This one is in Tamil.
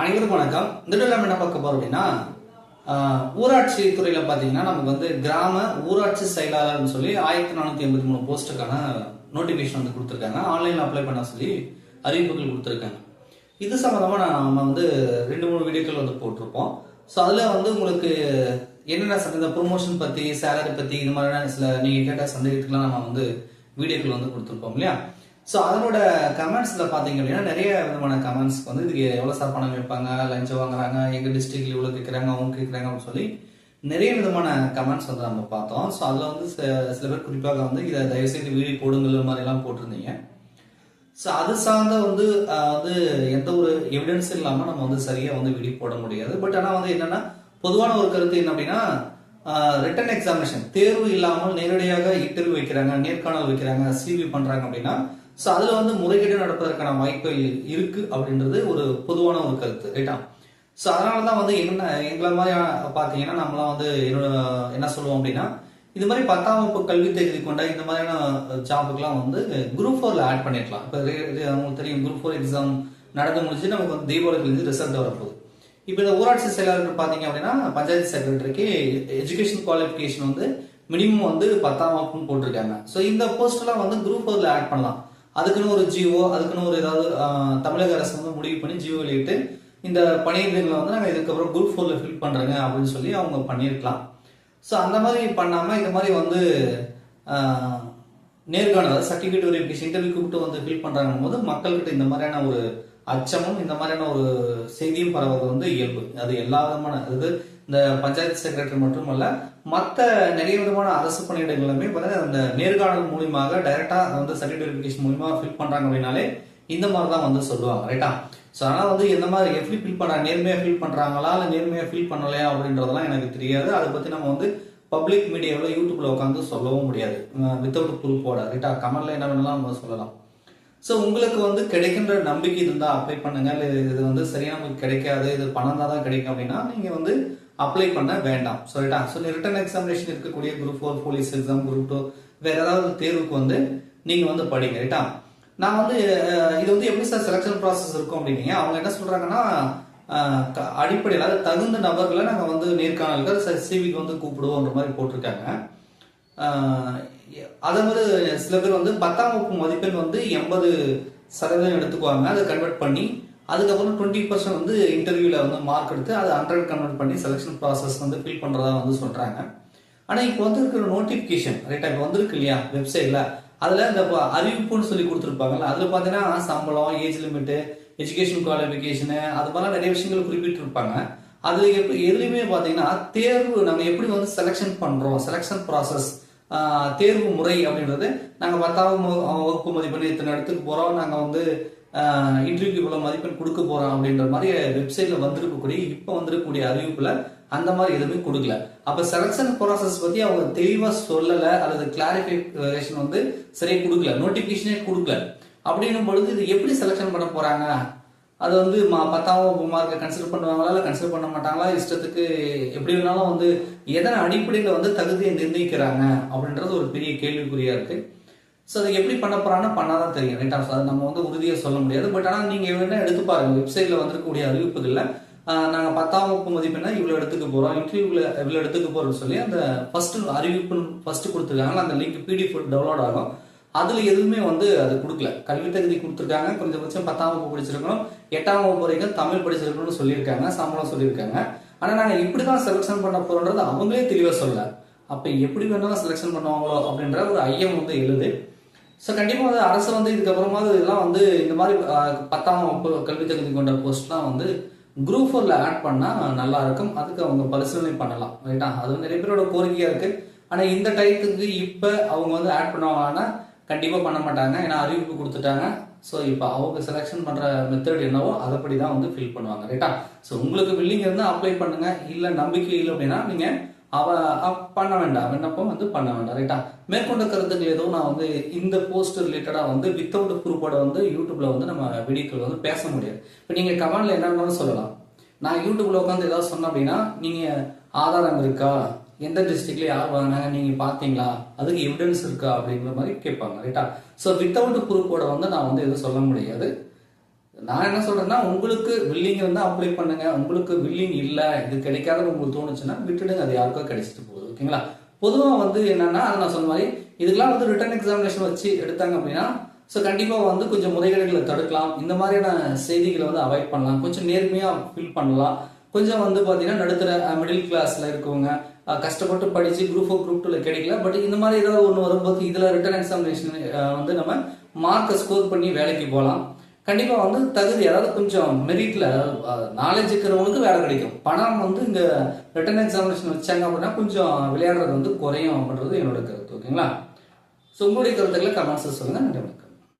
அனைவருக்கும் வணக்கம். இந்த நம்ம என்ன பார்க்க போறோம் அப்படின்னா ஊராட்சி துறையில பாத்தீங்கன்னா நமக்கு வந்து கிராம ஊராட்சி செயலாளர்னு சொல்லி ஆயிரத்தி நானூத்தி எண்பத்தி மூணு போஸ்ட்டுக்கான நோட்டிபிகேஷன் வந்து கொடுத்துருக்காங்க. ஆன்லைன்ல அப்ளை பண்ண சொல்லி அறிவிப்புகள் கொடுத்துருக்காங்க. இது சம்பந்தமா நம்ம வந்து ரெண்டு மூணு வீடியோக்கள் வந்து போட்டிருப்போம். ஸோ அதுல வந்து உங்களுக்கு என்னென்ன இந்த ப்ரொமோஷன் பத்தி சேலரி பத்தி இது மாதிரியான சில நீங்க கேட்ட சந்தேகத்துக்குலாம் நம்ம வந்து வீடியோக்கள் வந்து கொடுத்துருப்போம் இல்லையா? ஸோ அதனோட கமெண்ட்ஸில் பார்த்தீங்க அப்படின்னா நிறைய விதமான கமெண்ட்ஸ் வந்து இதுக்கு எவ்வளோ சார் பணம் வைப்பாங்க லஞ்சம் வாங்குறாங்க எங்கள் டிஸ்ட்ரிக்ட்ல இவ்வளோ கேட்குறாங்க அவங்க கேட்குறாங்க அப்படின்னு சொல்லி நிறைய விதமான கமெண்ட்ஸ் வந்து நம்ம பார்த்தோம். ஸோ அதில் வந்து சில- பேர் குறிப்பாக வந்து இதை தயவுசெய்து வீடியோ போடுங்கள் மாதிரிலாம் போட்டிருந்தீங்க. ஸோ அது சார்ந்த வந்து வந்து எந்த ஒரு எவிடன்ஸ் இல்லாமல் நம்ம வந்து சரியாக வந்து வீடியோ போட முடியாது. பட் ஆனால் வந்து என்னென்னா பொதுவான ஒரு கருத்து என்ன அப்படின்னா ரிட்டன் எக்ஸாமினேஷன் தேர்வு இல்லாமல் நேரடியாக இன்டர்வியூ வைக்கிறாங்க நேர்காணல் வைக்கிறாங்க சிவி பண்றாங்க அப்படின்னா ஸோ அதில் வந்து முறைகேடு நடப்பதற்கான வாய்ப்புகள் இருக்கு அப்படின்றது ஒரு பொதுவான ஒரு கருத்து ரைட்டா ஸோ அதனால தான் வந்து என்ன எங்களை மாதிரி பார்த்தீங்கன்னா நம்மளாம் வந்து என்னோட என்ன சொல்லுவோம் அப்படின்னா இது மாதிரி பத்தாம் வகுப்பு கல்வி தகுதி கொண்ட இந்த மாதிரியான ஜாபுக்கெல்லாம் வந்து குரூப் ஃபோர்ல ஆட் பண்ணிருக்கலாம். இப்போ உங்களுக்கு தெரியும் குரூப் ஃபோர் எக்ஸாம் நடந்து முடிஞ்சு நமக்கு வந்து தீபாவளிக்கு வந்து ரிசல்ட் வரப்போகுது இப்போ இந்த ஊராட்சி செயலாளர் பார்த்தீங்க அப்படின்னா பஞ்சாயத்து செக்ரட்டரிக்கு எஜுகேஷன் குவாலிஃபிகேஷன் வந்து மினிமம் வந்து பத்தாம் வகுப்புன்னு போட்டிருக்காங்க. ஸோ இந்த போஸ்ட்லாம் வந்து குரூப் ஃபோர்ல ஆட் பண்ணலாம். அதுக்குன்னு ஒரு ஜிஓ அதுக்குன்னு ஒரு ஏதாவது தமிழக அரசு வந்து முடிவு பண்ணி ஜிஓ வெளியிட்டு இந்த பணியிடங்களை வந்து நாங்கள் இதுக்கப்புறம் குரூப் ஃபோரில் ஃபில் பண்ணுறேங்க அப்படின்னு சொல்லி அவங்க பண்ணியிருக்கலாம். ஸோ அந்த மாதிரி பண்ணாமல் இந்த மாதிரி வந்து நேர்காணல் சர்டிஃபிகேட் வெரிஃபிகேஷன் இன்டர்வியூ கூப்பிட்டு வந்து ஃபில் பண்ணுறாங்க போது மக்கள்கிட்ட இந்த மாதிரியான ஒரு அச்சமும் இந்த மாதிரியான ஒரு செய்தியும் பரவது வந்து இயல்பு. அது எல்லா விதமான அதாவது இந்த பஞ்சாயத்து செக்ரட்டரி மட்டுமல்ல மற்ற நிறைய விதமான அரசு பணியிடங்களுமே பார்த்தீங்கன்னா அந்த நேர்காணல் மூலியமாக டைரக்டா வந்து சர்டிஃபிகேட் வெரிஃபிகேஷன் மூலியமா ஃபில் பண்றாங்க அப்படின்னாலே இந்த மாதிரி தான் வந்து சொல்லுவாங்க ரைட்டா ஸோ அதனால வந்து எந்த மாதிரி எப்படி ஃபில் பண்ணுறாங்க நேர்மையா ஃபில் பண்றாங்களா இல்லை நேர்மையா ஃபில் பண்ணலையா அப்படின்றதெல்லாம் எனக்கு தெரியாது. அதை பத்தி நம்ம வந்து பப்ளிக் மீடியாவில் யூடியூப்ல உட்காந்து சொல்லவும் முடியாது. வித்தவுட் ப்ரூஃபோட ரைட்டா கமெண்ட்ல என்ன வேணாலும் நம்ம சொல்லலாம். ஸோ உங்களுக்கு வந்து கிடைக்கின்ற நம்பிக்கை இருந்தால் அப்ளை பண்ணுங்க. இல்லை இது வந்து சரியாக நமக்கு கிடைக்காது இது பணம் தான் தான் கிடைக்கும் அப்படின்னா நீங்கள் வந்து அப்ளை பண்ண வேண்டாம். சொல்லிட்டா ஸோ ரிட்டன் எக்ஸாமினேஷன் இருக்கக்கூடிய group four police exam group two வேற ஏதாவது தேர்வுக்கு வந்து நீங்கள் வந்து படிங்க ரைட்டா நான் வந்து இது வந்து எப்படி சார் செலெக்ஷன் ப்ராசஸ் இருக்கும் அப்படின்னீங்க அவங்க என்ன சொல்கிறாங்கன்னா க- அடிப்படையில் அதாவது தகுந்த நபர்களை நாங்கள் வந்து நேர்காணலுக்கு சிவிக்கு வந்து கூப்பிடுவோன்ற மாதிரி போட்டிருக்காங்க. அதை மாதிரி சில பேர் வந்து பத்தாம் வகுப்பு மதிப்பெண் வந்து எண்பது சதவீதம் எடுத்துக்குவாங்க. அதை கன்வெர்ட் பண்ணி அதுக்கப்புறம் டுவெண்ட்டி பர்சன்ட் வந்து இன்டர்வியூவில் வந்து மார்க் எடுத்து அதை ஹண்ட்ரட் கன்வெர்ட் பண்ணி செலெக்ஷன் ப்ராசஸ் வந்து ஃபில் பண்ணுறதா வந்து சொல்கிறாங்க ஆனால் இப்போ வந்துருக்கிற நோட்டிஃபிகேஷன் ரைட்டாக இப்போ வந்திருக்கு இல்லையா வெப்சைட்ல அதில் இந்த அறிவிப்புன்னு சொல்லி கொடுத்துருப்பாங்கல்ல அதில் பார்த்தீங்கன்னா சம்பளம் ஏஜ் லிமிட் எஜுகேஷன் குவாலிஃபிகேஷனு அது மாதிரிலாம் நிறைய விஷயங்கள் குறிப்பிட்டிருப்பாங்க. அதில் எப்படி எதுலையுமே பார்த்தீங்கன்னா தேர்வு நம்ம எப்படி வந்து செலெக்ஷன் பண்ணுறோம் செலெக்ஷன் ப்ராசஸ் தேர்வு முறை அப்படின்றது நாங்கள் பத்தாவது வகுப்பு மதிப்பெண் இத்தனை இடத்துக்கு போகிறோம் நாங்கள் வந்து இன்டர்வியூக்கு இவ்வளோ மதிப்பெண் கொடுக்க போகிறோம் அப்படின்ற மாதிரி வெப்சைட்ல வந்திருக்கக்கூடிய இப்போ வந்திருக்கக்கூடிய அறிவிப்பில் அந்த மாதிரி எதுவுமே கொடுக்கல. அப்போ செலெக்ஷன் ப்ராசஸ் பற்றி அவங்க தெளிவாக சொல்லலை அல்லது கிளாரிஃபிகேஷன் வந்து சரியாக கொடுக்கல நோட்டிஃபிகேஷனே கொடுக்கல. அப்படின்னும் பொழுது இது எப்படி செலக்ஷன் பண்ண போகிறாங்க அது வந்து மா- பத்தாம் வகுப்பு மார்க்கை கன்சிடர் பண்ணுவாங்களா இல்லை கன்சிடர் பண்ண மாட்டாங்களா? இஷ்டத்துக்கு எப்படி வேணாலும் வந்து எதன் அடிப்படையில் வந்து தகுதியை நிர்ணயிக்கிறாங்க அப்படின்றது ஒரு பெரிய கேள்விக்குறியா இருக்கு. ஸோ அதை எப்படி பண்ண போறாங்கன்னா பண்ணாதான் தெரியும். ரைட் ஆஃப் அது நம்ம வந்து உறுதியாக சொல்ல முடியாது. பட் ஆனால் நீங்கள் வேணா எடுத்து பாருங்கள் வெப்சைட்டில் வந்திருக்கக்கூடிய அறிவிப்புகளில் நாங்கள் பத்தாம் வகுப்பு மதிப்பெண்ணா இவ்வளோ எடுத்துக்க போகிறோம் இன்டர்வியூவில் இவ்வளோ எடுத்துக்க போகிறோம்னு சொல்லி அந்த ஃபஸ்ட்டு அறிவிப்பு ஃபஸ்ட்டு கொடுத்துருக்காங்க அந்த லிங்க் பிடிஎஃப் டவுன்லோட் ஆகும். அதில் எதுவுமே வந்து அது கொடுக்கல. கல்வி தகுதி கொடுத்துருக்காங்க குறைஞ்சபட்சம் பத்தாம் வகுப்பு படிச்சிருக்கணும் எட்டாம் வகுப்பு வரைக்கும் தமிழ் படிச்சிருக்கணும்னு சொல்லியிருக்காங்க சம்பளம் சொல்லியிருக்காங்க. ஆனால் நாங்கள் இப்படி தான் செலெக்ஷன் பண்ண போகிறோன்றது அவங்களே தெளிவாக சொல்லலை. அப்போ எப்படி வேணாலும் செலெக்ஷன் பண்ணுவாங்களோ அப்படின்ற ஒரு ஐயம் வந்து எழுது. ஸோ கண்டிப்பாக வந்து அரசு வந்து இதுக்கப்புறமா இதெல்லாம் வந்து இந்த மாதிரி பத்தாம் வகுப்பு கல்வி தகுதி கொண்ட போஸ்ட்லாம் வந்து குரூப் ஃபோரில் ஆட் பண்ணால் நல்லா இருக்கும். அதுக்கு அவங்க பரிசீலனை பண்ணலாம் ரைட்டா அது வந்து நிறைய பேரோட கோரிக்கையாக இருக்குது ஆனால் இந்த டயத்துக்கு இப்போ அவங்க வந்து ஆட் பண்ணுவாங்கன்னா கண்டிப்பாக பண்ண மாட்டாங்க. ஏன்னா அறிவிப்பு கொடுத்துட்டாங்க. ஸோ இப்போ அவங்க செலெக்ஷன் பண்ணுற மெத்தட் என்னவோ அதைப்படி தான் வந்து ஃபில் பண்ணுவாங்க. ரைட்டா ஸோ உங்களுக்கு வில்லிங் இருந்தால் அப்ளை பண்ணுங்க. இல்லை நம்பிக்கை இல்லை அப்படின்னா நீங்கள் அவ பண்ண வேண்டாம். விண்ணப்பம் வந்து பண்ண வேண்டாம். ரைட்டா மேற்கொண்ட கருத்துக்கள் எதுவும் நான் வந்து இந்த போஸ்ட் ரிலேட்டடாக வந்து வித்தவுட் ப்ரூஃபோட வந்து யூடியூப்ல வந்து நம்ம வீடியோக்கள் வந்து பேச முடியாது. இப்போ நீங்கள் கமெண்ட்ல என்ன வேணாலும் சொல்லலாம். நான் யூடியூப்ல உட்காந்து ஏதாவது சொன்னேன் அப்படின்னா நீங்க ஆதாரம் இருக்கா? எந்த டிஸ்ட்ரிக்ட்ல யார் வாங்கினாங்க நீங்க பாத்தீங்களா அதுக்கு எவிடன்ஸ் இருக்கா? அப்படிங்கிற மாதிரி கேட்பாங்க ரைட்டா ஸோ வித்தவுட் ப்ரூஃபோட வந்து நான் வந்து எதுவும் சொல்ல முடியாது. நான் என்ன சொல்றேன்னா உங்களுக்கு வில்லிங் இருந்தால் அப்ளை பண்ணுங்க. உங்களுக்கு வில்லிங் இல்லை இது கிடைக்காதுன்னு உங்களுக்கு தோணுச்சுன்னா விட்டுடுங்க. அது யாருக்கோ கிடைச்சிட்டு போகுது ஓகேங்களா பொதுவாக வந்து என்னன்னா அதை நான் சொன்ன மாதிரி இதுக்கெல்லாம் வந்து ரிட்டர்ன் எக்ஸாமினேஷன் வச்சு எடுத்தாங்க அப்படின்னா ஸோ கண்டிப்பாக வந்து கொஞ்சம் முறைகேடுகளை தடுக்கலாம். இந்த மாதிரியான செய்திகளை வந்து அவாய்ட் பண்ணலாம். கொஞ்சம் நேர்மையாக ஃபில் பண்ணலாம். கொஞ்சம் வந்து பார்த்தீங்கன்னா நடுத்தர மிடில் கிளாஸில் இருக்கவங்க கஷ்டப்பட்டு படித்து குரூப் ஃபோர் குரூப் டூவில் கிடைக்கல. பட் இந்த மாதிரி ஏதாவது ஒன்று வரும்போது இதில் ரிட்டன் எக்ஸாமினேஷன் வந்து நம்ம மார்க்கை ஸ்கோர் பண்ணி வேலைக்கு போகலாம் கண்டிப்பாக வந்து தகுதி அதாவது கொஞ்சம் மெரிட்ல நாலேஜ் இருக்கிறவங்களுக்கு வேலை கிடைக்கும். பணம் வந்து இங்கே ரிட்டன் எக்ஸாமினேஷன் வச்சாங்க அப்படின்னா கொஞ்சம் விளையாடுறது வந்து குறையும் அப்படின்றது என்னோட கருத்து ஓகேங்களா ஸோ உங்களுடைய கருத்துக்களை கமெண்ட்ஸ் சொல்லுங்கள் நன்றி